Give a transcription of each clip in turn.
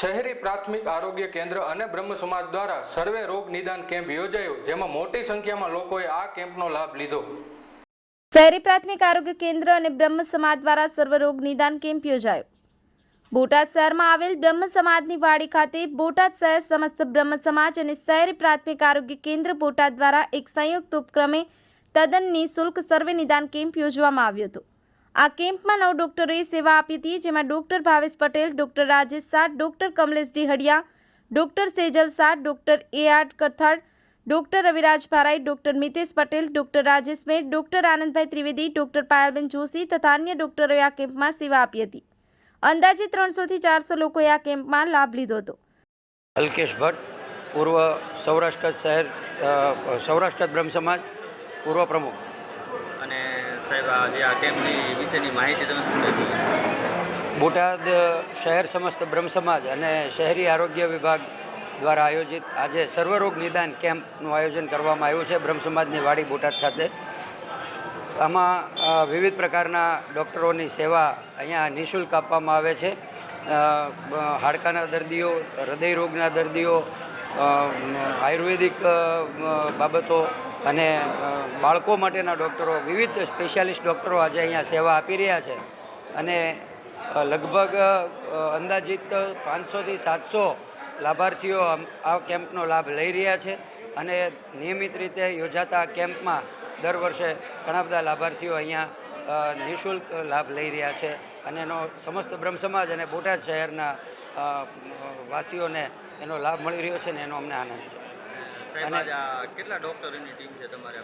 શહેરી પ્રાથમિક આરોગ્ય કેન્દ્ર અને બ્રહ્મ સમાજ દ્વારા સર્વે રોગ નિદાન કેમ્પ યોજાયો, જેમાં મોટી સંખ્યામાં લોકોએ આ કેમ્પનો લાભ લીધો. શહેરી પ્રાથમિક આરોગ્ય કેન્દ્ર અને બ્રહ્મ સમાજ દ્વારા સર્વરોગ નિદાન કેમ્પ યોજાયો. બોટાદ શહેરમાં આવેલ બ્રહ્મ સમાજની વાડી ખાતે બોટાદ શહેર સમસ્ત બ્રહ્મ સમાજ અને શહેરી પ્રાથમિક આરોગ્ય કેન્દ્ર બોટાદ દ્વારા એક સંયુક્ત ઉપક્રમે તદ્દન નિઃશુલ્ક સર્વે નિદાન કેમ્પ યોજવામાં આવ્યો હતો. આ કેમ્પમાં નવ ડોક્ટરોએ સેવા આપી હતી, જેમાં doctor Bhavesh Patel, doctor Rajesh Shah doctor Kamlesh Dihadiya doctor Sejal Shah doctor A R Kathad, doctor Raviraj Bharai, doctor Mitesh Patel, doctor Rajesh Mer, doctor Anandbhai Trivedi, doctor Payalben Joshi તથા અન્ય ડોક્ટરોએ આ કેમ્પમાં સેવા આપી હતી. અંદાજે ત્રણસોથી ચારસો લોકોએ આ કેમ્પમાં લાભ લીધો હતો. અલ્કેશ ભટ્ટ, પૂર્વ સૌરાષ્ટ્ર શહેર સૌરાષ્ટ્ર બ્રહ્મ સમાજ પૂર્વ પ્રમુખ. માહિતી તમે બોટાદ શહેર સમસ્ત બ્રહ્મ સમાજ અને શહેરી આરોગ્ય વિભાગ દ્વારા આયોજિત આજે સર્વરોગ નિદાન કેમ્પનું આયોજન કરવામાં આવ્યું છે બ્રહ્મ સમાજની વાડી બોટાદ ખાતે. આમાં વિવિધ પ્રકારના ડૉક્ટરોની સેવા અહીંયા નિઃશુલ્ક આપવામાં આવે છે. હાડકાના દર્દીઓ હૃદય રોગના દર્દીઓ આયુર્વેદિક બાબતો અને બાળકો માટેના ડૉક્ટરો, વિવિધ સ્પેશિયાલિસ્ટ ડૉક્ટરો આજે અહીંયા સેવા આપી રહ્યા છે. અને લગભગ અંદાજિત પાંચસોથી સાતસો લાભાર્થીઓ આ કેમ્પનો લાભ લઈ રહ્યા છે અને નિયમિત રીતે યોજાતા કેમ્પમાં દર વર્ષે ઘણા બધા લાભાર્થીઓ અહીંયા નિઃશુલ્ક લાભ લઈ રહ્યા છે. અને એનો સમસ્ત બ્રહ્મ સમાજ અને બોટાદ શહેરના વાસીઓને એનો લાભ મળી રહ્યો છે ને એનો અમને આનંદ છે. અને- કેટલા ડૉક્ટરોની ટીમ છે તમારે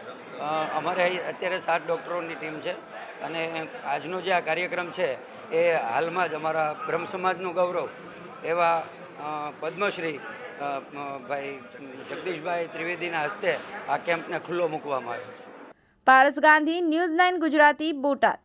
અમારે અત્યારે સાત ડૉક્ટરોની ટીમ છે અને આજનો જે આ કાર્યક્રમ છે એ હાલમાં જ અમારા બ્રહ્મ સમાજનું ગૌરવ એવા પદ્મશ્રી ભાઈ જગદીશભાઈ ત્રિવેદીના હસ્તે આ કેમ્પને ખુલ્લો મૂકવામાં આવ્યો પારસ ગાંધી ન્યૂઝ નાઇન ગુજરાતી બોટાદ.